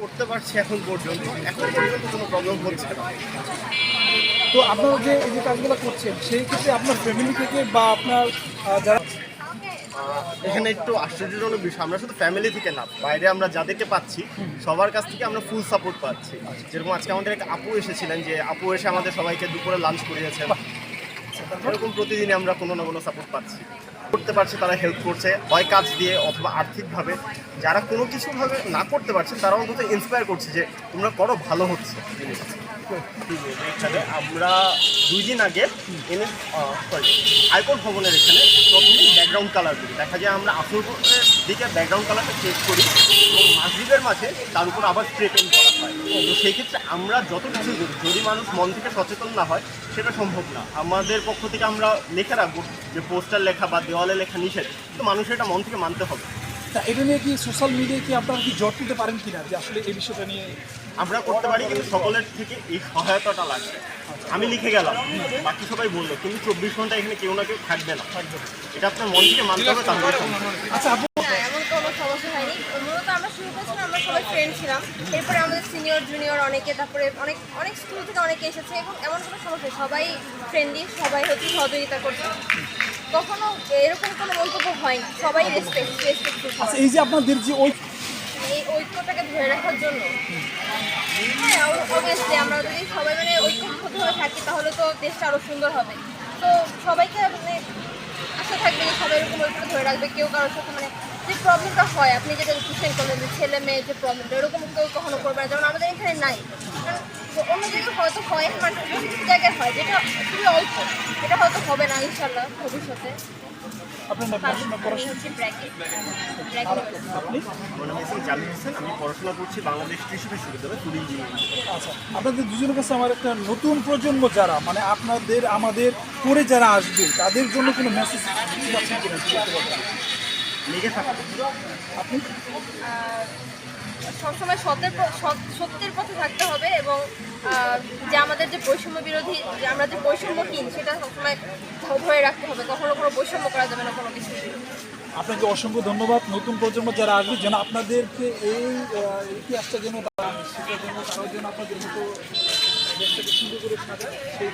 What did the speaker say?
করতে পারছি এখন পর্যন্ত। এখন পর্যন্ত কোনো প্রবলেম হচ্ছে না। তো আপনারা যে এই যে কাজগুলো করছেন, সেই ক্ষেত্রে আপনার ফ্যামিলি থেকে বা আপনার যারা এখানে একটু আশ্চর্যজনক বিষয়। আমরা শুধু ফ্যামিলি থেকে না, বাইরে আমরা যাদেরকে পাচ্ছি, সবার কাছ থেকে আমরা ফুল সাপোর্ট পাচ্ছি। যেরকম আজকে আমাদের এক আপু এসেছিলেন যে, আপু এসে আমাদের সবাইকে দুপুরে লাঞ্চ করিয়েছেন। এরকম প্রতিদিনই আমরা কোনো না কোনো সাপোর্ট পাচ্ছি। করতে পারছে, তারা হেল্প করছে, হয় কাজ দিয়ে অথবা আর্থিকভাবে। যারা কোনো কিছুভাবে না করতে পারছে তারা অন্তত ইন্সপায়ার করছে যে তোমরা করো, ভালো হচ্ছে। এখানে আমরা দুই দিন আগে এনে সরি আয়কর ভবনের এখানে প্রথমেই ব্যাকগ্রাউন্ড কালার করি। দেখা যায় আমরা আসরপুরের দিকে ব্যাকগ্রাউন্ড কালারটা চেক করি এবং মাসজিদের মাঝে তার উপর আবার স্প্রে পেন্ট করা হয়। তো সেই ক্ষেত্রে আমরা যত কিছু করি যদি মানুষ মন থেকে সচেতন না হয়, সেটা সম্ভব না। আমাদের পক্ষ থেকে আমরা লেখা রাখব যে পোস্টার লেখা বা দেওয়ালে লেখা নিষেধ। তো মানুষ এটা মন থেকে মানতে হবে। তা এটা নিয়ে কি সোশ্যাল মিডিয়ায় কি আপনারা কি জট দিতে পারেন কিনা যে আসলে এই বিষয়টা নিয়ে আমরা করতে পারি কিন্তু সকলের থেকে এই সহায়তাটা লাগবে। আমি লিখে গেলাম বাকি সবাই বলল কিন্তু চব্বিশ ঘণ্টা এখানে কেউ না কেউ থাকবে না। এটা আপনার মন থেকে মানতে হবে সম্ভব। আচ্ছা না এমন কোনো সমস্যা হয়নি। মূলত আমরা শুরু করেছিলাম আমরা সবাই ফ্রেন্ড ছিলাম। এরপরে আমাদের সিনিয়র জুনিয়র অনেকে তারপরে অনেক অনেক স্কুল থেকে অনেকে এসেছে এবং এমন কোনো সমস্যা সবাই ফ্রেন্ডলি সবাই হচ্ছে সহযোগিতা করছে। কখনো এরকম কোনো মন্তব্য হয়নি। সবাই রেসপেক্ট রেসপেক্টফুল আচ্ছা এই যে আপনাদের যে ওই এই ঐক্যটাকে ধরে রাখার জন্য। হ্যাঁ অবভিয়াসলি আমরা যদি সবাই মানে ঐক্যবদ্ধভাবে থাকি তাহলে তো দেশটা আরও সুন্দর হবে। তো সবাইকে মানে আশা থাকবে যে সবাই এরকম ঐক্য ধরে রাখবে। কেউ কারোর সাথে মানে যে প্রবলেমটা হয় আপনি যেটা করলেন যে ছেলে মেয়ে যে প্রবলেমটা এরকম কেউ কখনো করবে না। যেমন আমাদের এখানে নাই। কারণ অন্য জায়গায় হয়তো হয় মানে কিছু কিছু জায়গায় হয় যেটা খুবই অল্প। এটা হয়তো হবে না ইনশাল্লাহ ভবিষ্যতে। আচ্ছা আপনাদের দুজনের কাছে আমার একটা নতুন প্রজন্ম যারা মানে আপনাদের আমাদের পরে যারা আসবে তাদের জন্য কোনো মেসেজ আপনি সবসময় সত্যের সত্যের পথে থাকতে হবে এবং যে আমাদের যে বৈষম্য বিরোধী, যে আমরা যে বৈষম্যহীন, সেটা সবসময় ধরে রাখতে হবে। কখনো কোনো বৈষম্য করা যাবে না কোনো কিছু। আপনাকে অসংখ্য ধন্যবাদ। নতুন প্রজন্ম যারা আসবে, যেন আপনাদেরকে এই ইতিহাসটা যেন জন্য তারাও যেন আপনাদের মতো দেশটাকে সুন্দর করে সেই